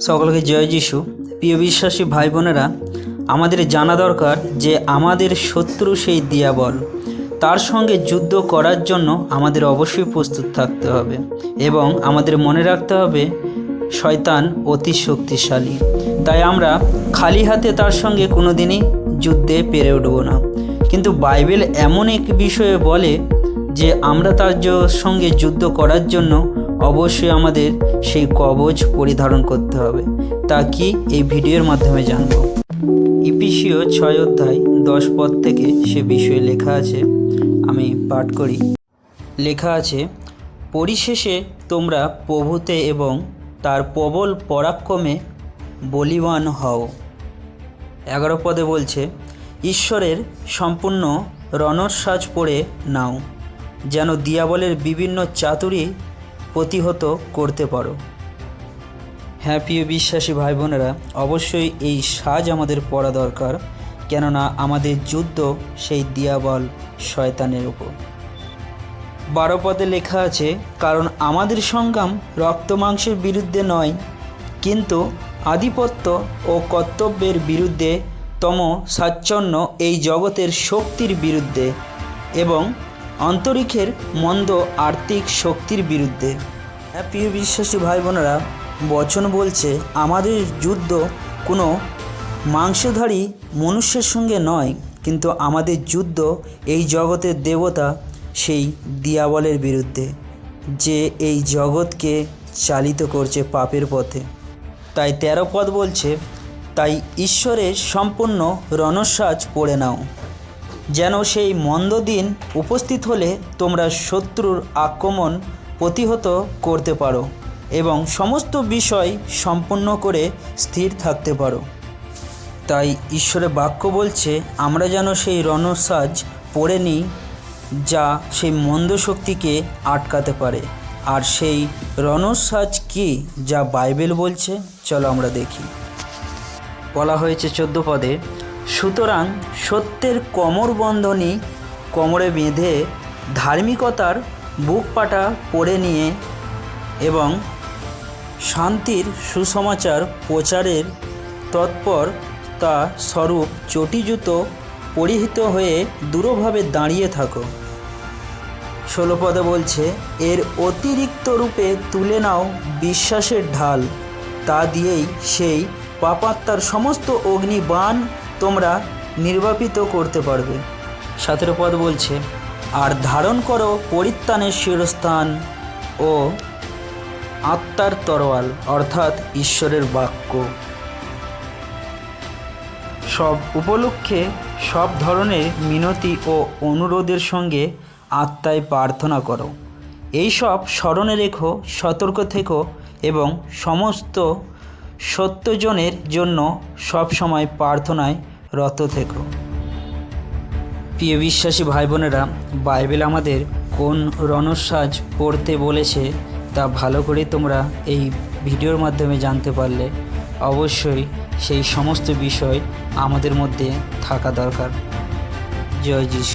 সকলকে জয় যিশু। প্রিয় বিশ্বাসী ভাই বোনেরা আমাদের জানা দরকার যে আমাদের শত্রু সেই দিয়াবল। তার সঙ্গে যুদ্ধ করার জন্য আমাদের অবশ্যই প্রস্তুত থাকতে হবে এবং আমাদের মনে রাখতে হবে, শয়তান অতি শক্তিশালী। তাই আমরা খালি হাতে তার সঙ্গে কোনো দিনই যুদ্ধে পেরে উঠব না। কিন্তু বাইবেল এমন এক বিষয়ে বলে যে আমরা তার সঙ্গে যুদ্ধ করার জন্য অবশ্যই আমাদের সেই কবচ পরিধারণ করতে হবে। তা কি এই ভিডিওর মাধ্যমে জানব? ইপিসিও ছয় অধ্যায় দশ পদ থেকে সে বিষয়ে লেখা আছে, আমি পাঠ করি। লেখা আছে, পরিশেষে তোমরা প্রভুতে এবং তার প্রবল পরাক্রমে বলিবান হও। এগারো পদে বলছে, ঈশ্বরের সম্পূর্ণ রণসাজ পড়ে নাও, যেন দিয়াবলের বিভিন্ন চাতুরি প্রতিহত করতে পারো। হ্যাঁ প্রিয় বিশ্বাসী ভাই বোনেরা অবশ্যই এই সাজ আমাদের পড়া দরকার, কেননা আমাদের যুদ্ধ সেই দিয়াবল শয়তানের উপর। বারো পদে লেখা আছে, কারণ আমাদের সংগ্রাম রক্ত মাংসের বিরুদ্ধে নয়, কিন্তু আধিপত্য ও কর্তব্যের বিরুদ্ধে তম সাচ্ছন্ন এই জগতের শক্তির বিরুদ্ধে এবং অন্তরিক্ষের মন্দ আর্থিক শক্তির বিরুদ্ধে। হ্যাঁ প্রিয় বিশ্বাসী ভাই বোনেরা বচন বলছে, আমাদের যুদ্ধ কোনো মাংসধারী মনুষ্যের সঙ্গে নয়, কিন্তু আমাদের যুদ্ধ এই জগতের দেবতা সেই দিয়াবলের বিরুদ্ধে, যে এই জগৎকে চালিত করছে পাপের পথে। তাই তেরো পদ বলছে, তাই ঈশ্বরের সম্পূর্ণ রণসাজ পড়ে নাও। যেন সেই মন্দ দিন উপস্থিত হলে তোমরা শত্রুর আক্রমণ প্রতিহত করতে পারো এবং সমস্ত বিষয় সম্পূর্ণ করে স্থির থাকতে পারো। তাই ঈশ্বরের বাক্য বলছে, আমরা যেন সেই রণসাজ পড়ে নিই, যা সেই মন্দ শক্তিকে আটকাতে পারে। আর সেই রণসাজ কি যা বাইবেল বলছে, চলো আমরা দেখি। বলা হয়েছে চোদ্দ পদে সুতরাং সত্যের কোমর বন্ধনী কোমরে বেঁধে ধার্মিকতার বুক পাটা পড়ে নিয়ে এবং শান্তির সুসমাচার প্রচারের তৎপর তা স্বরূপ চটি জুতো পরিহিত হয়ে দূরভাবে দাঁড়িয়ে থাকো। ষোলো পদে বলছে, এর অতিরিক্ত রূপে তুলে নাও বিশ্বাসের ঢাল। তা দিয়েই সেই পাপাত্মার সমস্ত অগ্নিবাণ তোমরা নির্বাপিত করতে পারবে। সতেরো পদ বলছে, আর ধারণ করো পরিত্রাণের শিরস্থান ও আত্মার তরোয়াল, অর্থাৎ ঈশ্বরের বাক্য। সব উপলক্ষে সব ধরনের মিনতি ও অনুরোধের সঙ্গে আত্মায় প্রার্থনা করো। এই সব স্মরণে রেখো, সতর্ক থেকো এবং সমস্ত সত্যজনের জন্য সব সময় প্রার্থনায় রত থেকো। প্রিয় বিশ্বাসী ভাই বোনেরা বাইবেল আমাদের কোন রণসাজ পড়তে বলেছে তা ভালো করে তোমরা এই ভিডিওর মাধ্যমে জানতে পারলে অবশ্যই সেই সমস্ত বিষয় আমাদের মধ্যে থাকা দরকার। জয় যিশু।